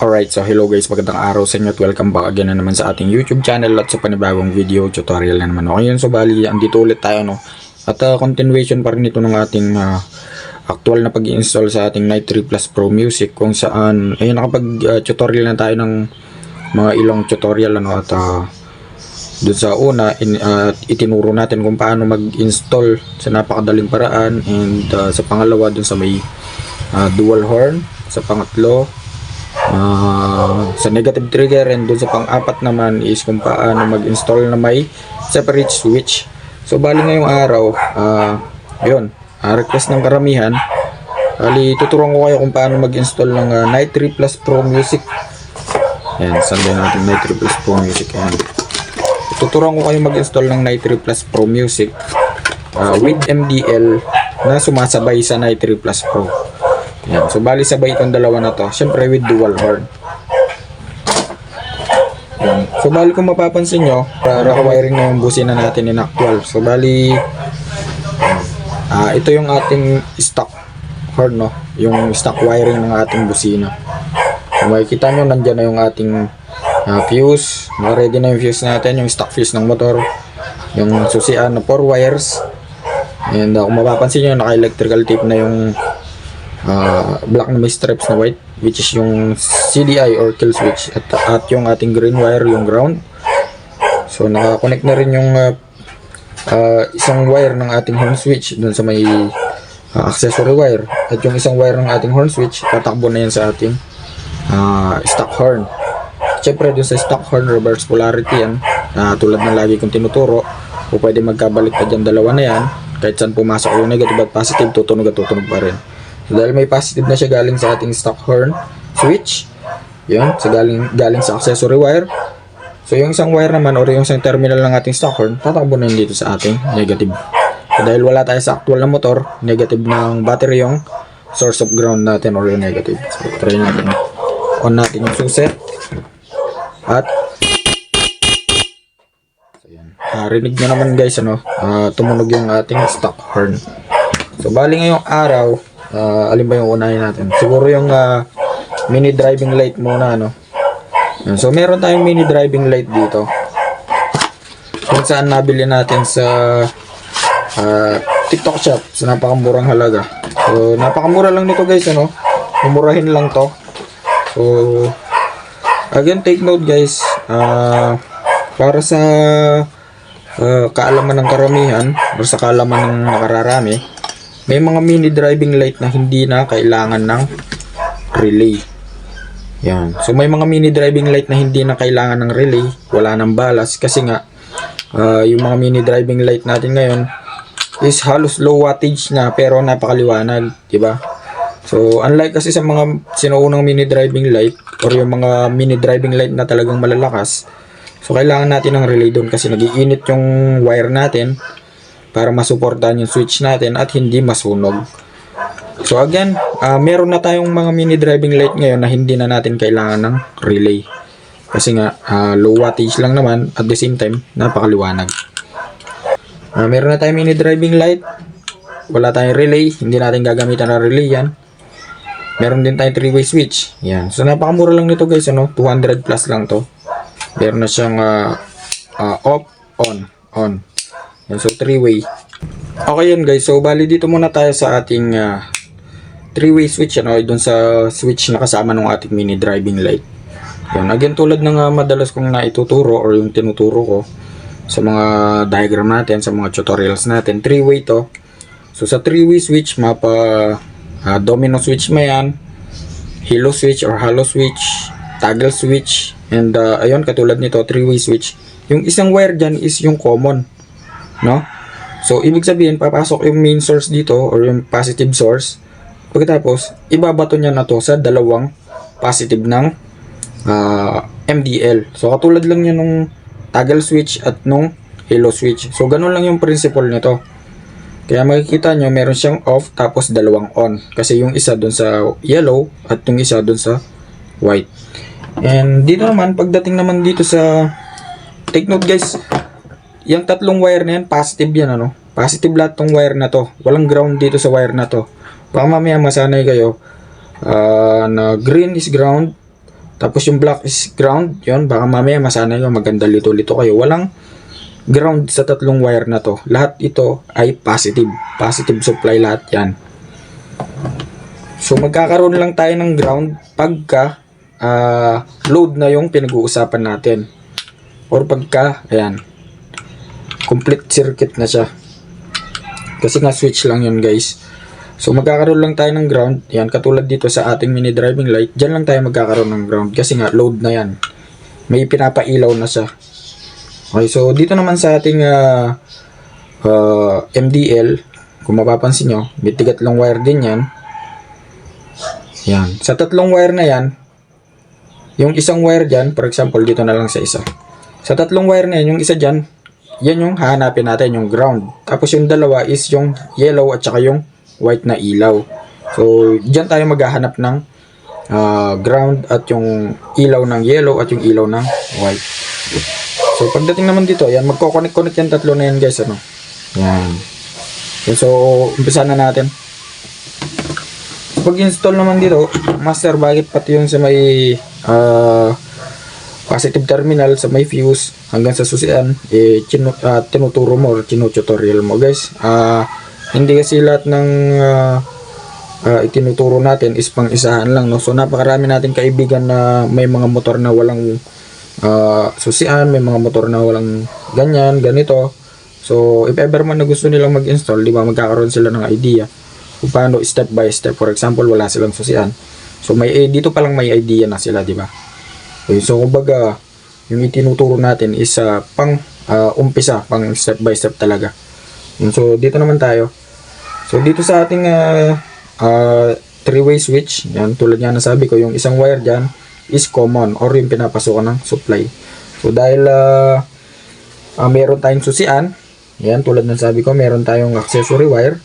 Alright, so hello guys, magandang araw sa inyo at welcome back again na naman sa ating YouTube channel at sa panibagong video tutorial na naman. Okay so bali, andito ulit tayo no. At uh, continuation pa rin ito ng ating uh, actual na pag install sa ating Night 3 Plus Pro Music kung saan, ayun, nakapag-tutorial na tayo ng mga ilang tutorial ano at uh, doon sa una in, uh, itinuro natin kung paano mag-install sa napakadaling paraan and uh, sa pangalawa doon sa may uh, dual horn sa pangatlo Ah, sa negative trigger and dun sa pang-apat naman is kung paano mag-install na may separate switch. So bali ngayong araw, ah, yun, ah, request ng karamihan. Bali, tuturuan ko kayo kung paano mag-install ng ah, Night 3 Plus Pro Music. Ayan, sunday natin Night 3 Plus Pro Music. Ayan. Tuturuan ko kayo mag-install ng Night 3 Plus Pro Music ah, with MDL na sumasabay sa Night 3 Plus Pro. Yan. So, bali sabay itong dalawa na to. Siyempre, with dual horn. Yan. So, bali kung mapapansin nyo, para wiring na yung busina natin in actual. So, bali, ah ito yung ating stock horn, no? Yung stock wiring ng ating busina. Kung makikita nyo, nandyan na yung ating ah, fuse. Na-ready na yung fuse natin, yung stock fuse ng motor. Yung susian na 4 wires. And uh, kung mapapansin nyo, naka-electrical tape na yung uh, black na may stripes na white which is yung CDI or kill switch. At, at yung ating green wire yung ground. So nakakonect na rin yung uh, uh, isang wire ng ating horn switch dun sa may uh, accessory wire. At yung isang wire ng ating horn switch tatakbo na yan sa ating uh, stock horn. Syempre dun sa stock horn reverse polarity yan uh, tulad ng lagi kong tinuturo. O pwede magkabalik pa dyan dalawa na yan. Kahit saan pumasok yung negative at positive tutunog at tutunog pa rin So, dahil may positive na siya galing sa ating stock horn switch. Yun, sa galing, galing sa accessory wire. So, yung isang wire naman or yung isang terminal ng ating stock horn, tatakbo na dito sa ating negative. So, dahil wala tayo sa actual na motor, negative ng battery yung source of ground natin or yung negative. So, try natin. On natin yung suset. At So. Ah, rinig nyo naman guys, ano, ah, tumunog yung ating stock horn. So, bali ngayong araw, ah, alin ba yung unahin natin? Siguro yung ah, mini driving light muna. Yan. So, meron tayong mini driving light dito. Kung saan nabili natin sa ah, TikTok shop sa napakamurang halaga. So, napakamura lang nito guys, ano. Mumurahin lang to. So, again, take note guys. Ah, para sa ah, kaalaman ng karamihan o sa kaalaman ng nakararami, may mga mini driving light na hindi na kailangan ng relay. Yan. So may mga mini driving light na hindi na kailangan ng relay, wala nang balas kasi nga ah, yung mga mini driving light natin ngayon is halos low wattage na pero napakaliwanag, di ba? So unlike kasi sa mga sinuunang mini driving light or yung mga mini driving light na talagang malalakas, so kailangan natin ng relay doon kasi nagiinit yung wire natin para masuportahan yung switch natin at hindi masunog. So again, ah, meron na tayong mga mini driving light ngayon na hindi na natin kailangan ng relay. Kasi nga, ah, low wattage lang naman at the same time, napakaliwanag. Ah, meron na tayong mini driving light. Wala tayong relay. Hindi natin gagamitan ng relay yan. Meron din tayong three-way switch. Yan. So napakamura lang nito guys. Ano? 200 plus lang to. Meron na siyang ah, ah, off, on, on. Yan. So three-way. Okay yan guys. So bali dito muna tayo sa ating ah, three-way switch. Ano? Doon sa switch na kasama ng ating mini driving light. Yan. Again tulad ng ah, madalas kong naituturo or yung tinuturo ko sa mga diagram natin, sa mga tutorials natin. Three-way to. So sa three-way switch, mapa ah, domino switch mo yan, halo switch or hollow switch, toggle switch, and ah, ayun, katulad nito, three-way switch. Yung isang wire dyan is yung common. No? So, ibig sabihin, papasok yung main source dito or yung positive source. Pagkatapos, ibabato niya na to sa dalawang positive ng ah, MDL. So, katulad lang yan nung toggle switch at nung halo switch. So, ganun lang yung principle nito. Kaya makikita nyo, meron siyang off tapos dalawang on. Kasi yung isa dun sa yellow at yung isa dun sa white. And dito naman, pagdating naman dito sa take note guys, yung tatlong wire na yan, positive yan ano. Positive lahat tong wire na to. Walang ground dito sa wire na to. Baka mamaya masanay kayo ah, na green is ground, Tapos yung black is ground, yun, baka mamaya masana yun, maganda lito-lito kayo. Walang ground sa tatlong wire na to. Lahat ito ay positive. Positive supply lahat yan. So magkakaroon lang tayo ng ground pagka ah, load na yung pinag-uusapan natin. Or pagka, ayan, complete circuit na siya. Kasi nga switch lang yun guys. So magkakaroon lang tayo ng ground. Yan, katulad dito sa ating mini driving light. Diyan lang tayo magkakaroon ng ground. Kasi nga, load na yan. May pinapailaw na siya. Okay, so dito naman sa ating ah, ah, MDL, kung mapapansin nyo, may tigatlong wire din yan. Yan. Sa tatlong wire na yan, yung isang wire dyan, for example, dito na lang sa isa. Sa tatlong wire na yan, yung isa dyan, yan yung hahanapin natin, yung ground. Tapos yung dalawa is yung yellow at saka yung white na ilaw. So, dyan tayo maghahanap ng ah, ground at yung ilaw ng yellow at yung ilaw ng white. So, pagdating naman dito, yan, magkoconnect-connect yan tatlo na yan guys, ano. Yan. So, umpisa na natin. Pag install naman dito, master, bakit pati yung sa may ah, positive terminal sa may fuse hanggang sa susian, eh, chinu- ah, tinuturo mo or chino-tutorial mo guys. Ah, hindi kasi lahat ng ah, ah, itinuturo natin is pang isahan lang. No? So, napakarami natin kaibigan na may mga motor na walang ah, susian, may mga motor na walang ganyan, ganito. So, if ever man na gusto nilang mag-install, di ba, magkakaroon sila ng idea kung paano step by step. For example, wala silang susian. So, may eh, dito pa lang may idea na sila, di ba? Okay, so, kumbaga, yung itinuturo natin is ah, pang ah, umpisa, pang step by step talaga. Yun, So, dito naman tayo. So, dito sa ating ah, ah, three-way switch, yan, tulad nga nasabi ko, yung isang wire dyan is common or yung pinapasukan ng supply. So, dahil ah, ah, meron tayong susian, yan, tulad ng sabi ko, meron tayong accessory wire.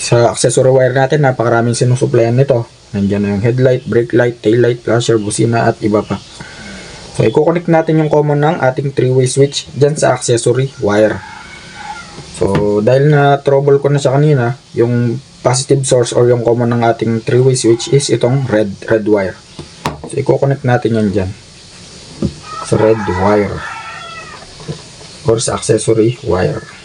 Sa accessory wire natin, napakaraming sinusuplayan nito. Nandiyan na yung headlight, brake light, tail light, flasher, busina, at iba pa. So, i-connect natin yung common ng ating three-way switch dyan sa accessory wire. So, dahil na trouble ko na siya kanina, yung positive source or yung common ng ating three-way switch is itong red, red wire. So, i-connect natin yan dyan. Sa red wire. Or sa accessory wire.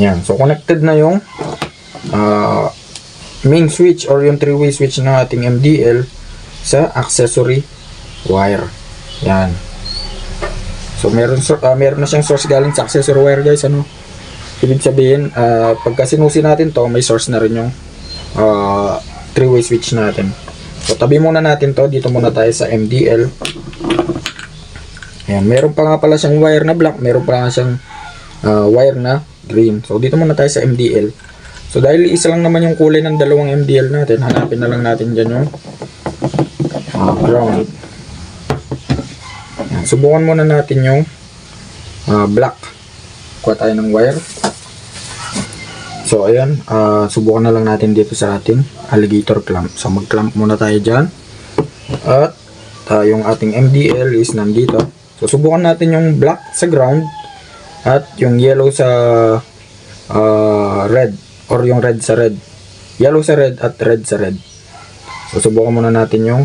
Yan. So, connected na yung ah, main switch or yung three-way switch ng ating MDL sa accessory wire. Yan. So, meron, ah, meron na siyang source galing sa accessory wire, guys. Ano? Ibig sabihin, ah, pagka sinusi natin to, may source na rin yung ah, three-way switch natin. So, tabi muna natin to. Dito muna tayo sa MDL. Ayan. Meron pa nga pala siyang wire na black. Meron pa nga siyang ah, wire na green. So, dito muna tayo sa MDL. So, dahil isa lang naman yung kulay ng dalawang MDL natin, hanapin na lang natin dyan yung ah, ground. Ayan, subukan muna natin yung ah, black. Kuha tayo ng wire. So, ayan. ah, subukan na lang natin dito sa ating alligator clamp. So, mag-clamp muna tayo dyan. At ah, yung ating MDL is nandito. So, subukan natin yung black sa ground at yung yellow sa ah, red or yung red sa red. Yellow sa red at red sa red. So, subukan muna natin yung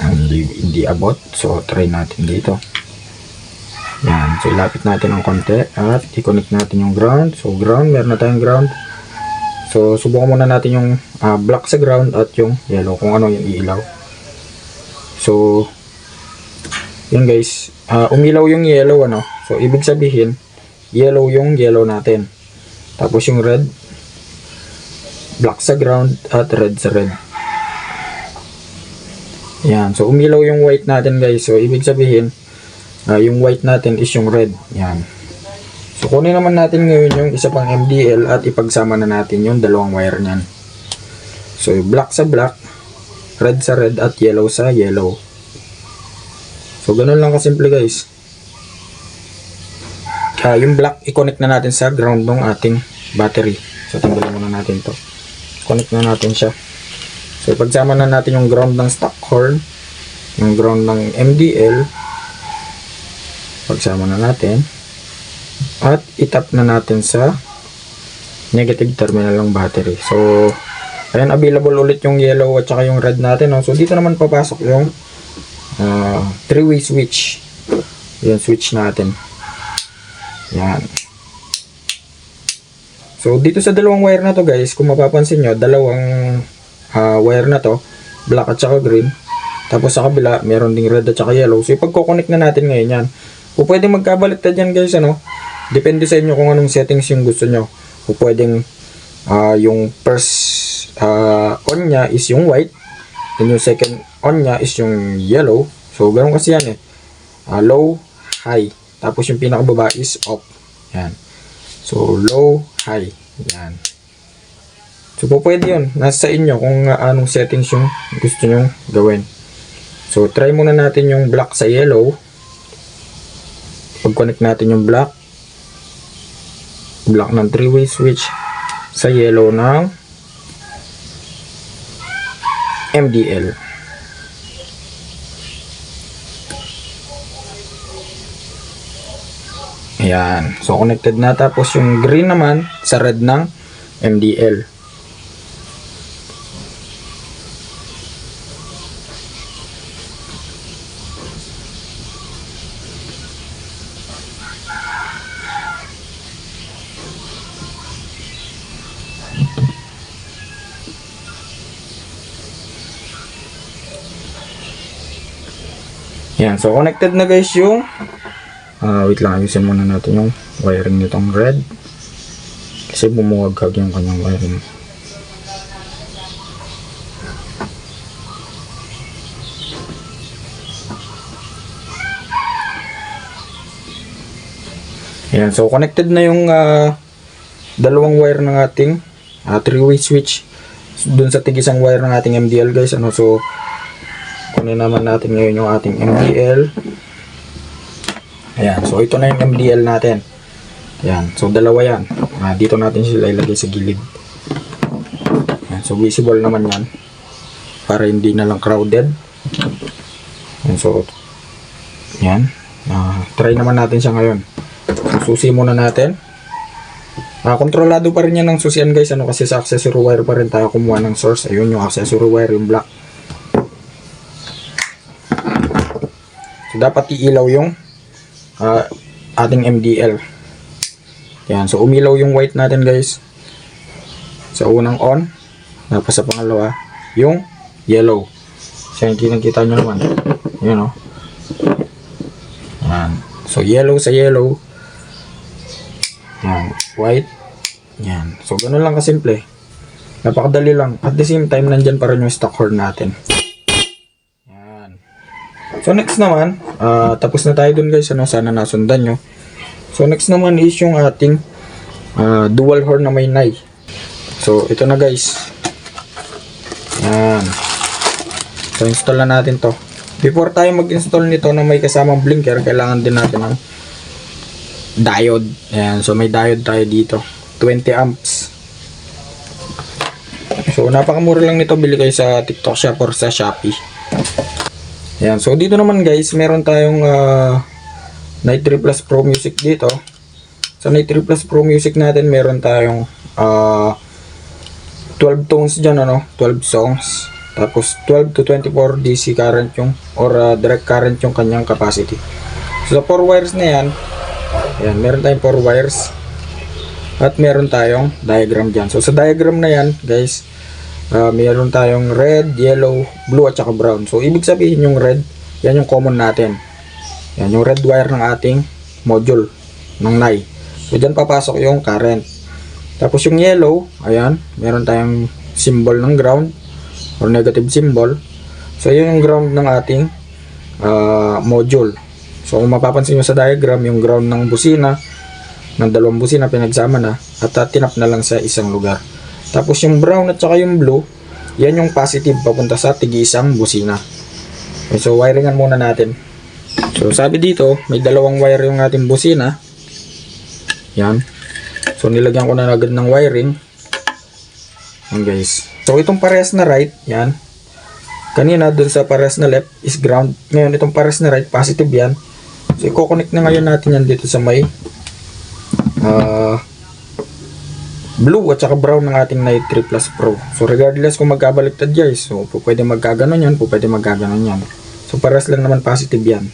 hindi, hindi abot. So, try natin dito. Yan. So, ilapit natin ang konti at i-connect natin yung ground. So, ground. Meron na tayong ground. So, subukan muna natin yung ah, black sa ground at yung yellow. Kung ano yung ilaw. So, yun guys. Ah, umilaw yung yellow ano. So, ibig sabihin, yellow yung yellow natin. Tapos yung red, black sa ground at red sa red. Yan. So, umilaw yung white natin guys. So, ibig sabihin, ah, yung white natin is yung red. Yan. So, kunin naman natin ngayon yung isa pang MDL at ipagsama na natin yung dalawang wire niyan. So, black sa black, red sa red at yellow sa yellow. So, ganun lang kasimple guys. Ah, yung black, i-connect na natin sa ground ng ating battery. So, tanggalin muna natin to. Connect na natin siya. So, pagsama na natin yung ground ng stock horn, yung ground ng MDL, pagsama na natin. At itap na natin sa negative terminal ng battery. So, ayan, available ulit yung yellow at saka yung red natin. No? So, dito naman papasok yung ah, three-way switch. Yan, switch natin. Yan. So, dito sa dalawang wire na to guys, kung mapapansin nyo, dalawang ah, wire na to, black at saka green. Tapos sa kabila, meron ding red at saka yellow. So, ipagkoconnect na natin ngayon yan. Kung pwede magkabaliktad yan guys, ano, depende sa inyo kung anong settings yung gusto nyo. Kung pwedeng ah, yung first ah, on niya is yung white, then yung second on niya is yung yellow. So, ganun kasi yan eh. Ah, low, high. Tapos yung pinakababa is off. Yan. So, low, high. Yan. So, po pwede yun. Nasa sa inyo kung uh, anong settings yung gusto nyo gawin. So, try muna natin yung black sa yellow. Pag-connect natin yung black. Black ng three-way switch sa yellow ng MDL. Ayan. So, connected na. Tapos, yung green naman sa red ng MDL. Yan. So, connected na guys yung Ah, wait lang, ayusin muna natin yung wiring nitong red. Kasi bumuwagkag yung kanyang wiring. Ayan, so connected na yung ah, dalawang wire ng ating ah, three-way switch dun sa tigisang wire ng ating MDL guys. Ano, so kunin naman natin ngayon yung ating MDL. Ayan, so ito na yung MDL natin. Ayan, so dalawa yan. Ah, dito natin sila ilagay sa gilid. Ayan, so visible naman yan. Para hindi na lang crowded. Ayan, so, yan. Ah, try naman natin siya ngayon. So, susi muna natin. Ah, kontrolado pa rin yan ng susian guys. Ano kasi sa accessory wire pa rin tayo kumuha ng source. Ayun yung accessory wire, yung black. Dapat iilaw yung ah, ating MDL. Yan. So, umilaw yung white natin, guys. Sa unang on. Tapos sa pangalawa, yung yellow. So, yung kinakita nyo naman. Yan, o. Yan. So, yellow sa yellow. Yan. White. Yan. So, ganun lang kasimple. Napakadali lang. At the same time, nandyan pa rin yung stock horn natin. So next naman, ah, tapos na tayo dun guys, ano, sana nasundan nyo. So next naman is yung ating ah, dual horn na may nai. So ito na guys. Yan. So install na natin to. Before tayo mag-install nito na may kasamang blinker, kailangan din natin ng diode. Ayan, so may diode tayo dito. 20 amps. So napakamura lang nito, bili kayo sa TikTok Shop or sa Shopee. Ayan, so dito naman guys, meron tayong uh, Night 3 Plus Pro Music dito. Sa Night 3 Plus Pro Music natin, meron tayong ah, 12 tones dyan, ano, 12 songs. Tapos 12 to 24 DC current yung, or ah, direct current yung kanyang capacity. So sa 4 wires na yan, ayan, meron tayong 4 wires. At meron tayong diagram dyan. So sa diagram na yan, guys, Ah, mayroon tayong red, yellow, blue at saka brown. So ibig sabihin yung red, yan yung common natin. Yan yung red wire ng ating module ng NAI. So dyan papasok yung current. Tapos yung yellow, ayan, meron tayong symbol ng ground or negative symbol. So yun yung ground ng ating ah, module. So kung mapapansin nyo sa diagram, yung ground ng busina, ng dalawang busina pinagsama na at ah, tinap na lang sa isang lugar. Tapos yung brown at saka yung blue, yan yung positive papunta sa tig-isang busina. Okay, so wiringan muna natin. So sabi dito, may dalawang wire yung ating busina. Yan. So nilagyan ko na agad ng wiring. Yan guys. So itong parehas na right, yan. Kanina dun sa parehas na left is ground. Ngayon itong parehas na right, positive yan. So i-connect na ngayon natin yan dito sa may ah, blue at saka brown ng ating Night 3 Plus Pro. So regardless kung magkabaliktad guys, so pwede magkaganon yan, pwede magkaganon yan. So paras lang naman positive yan.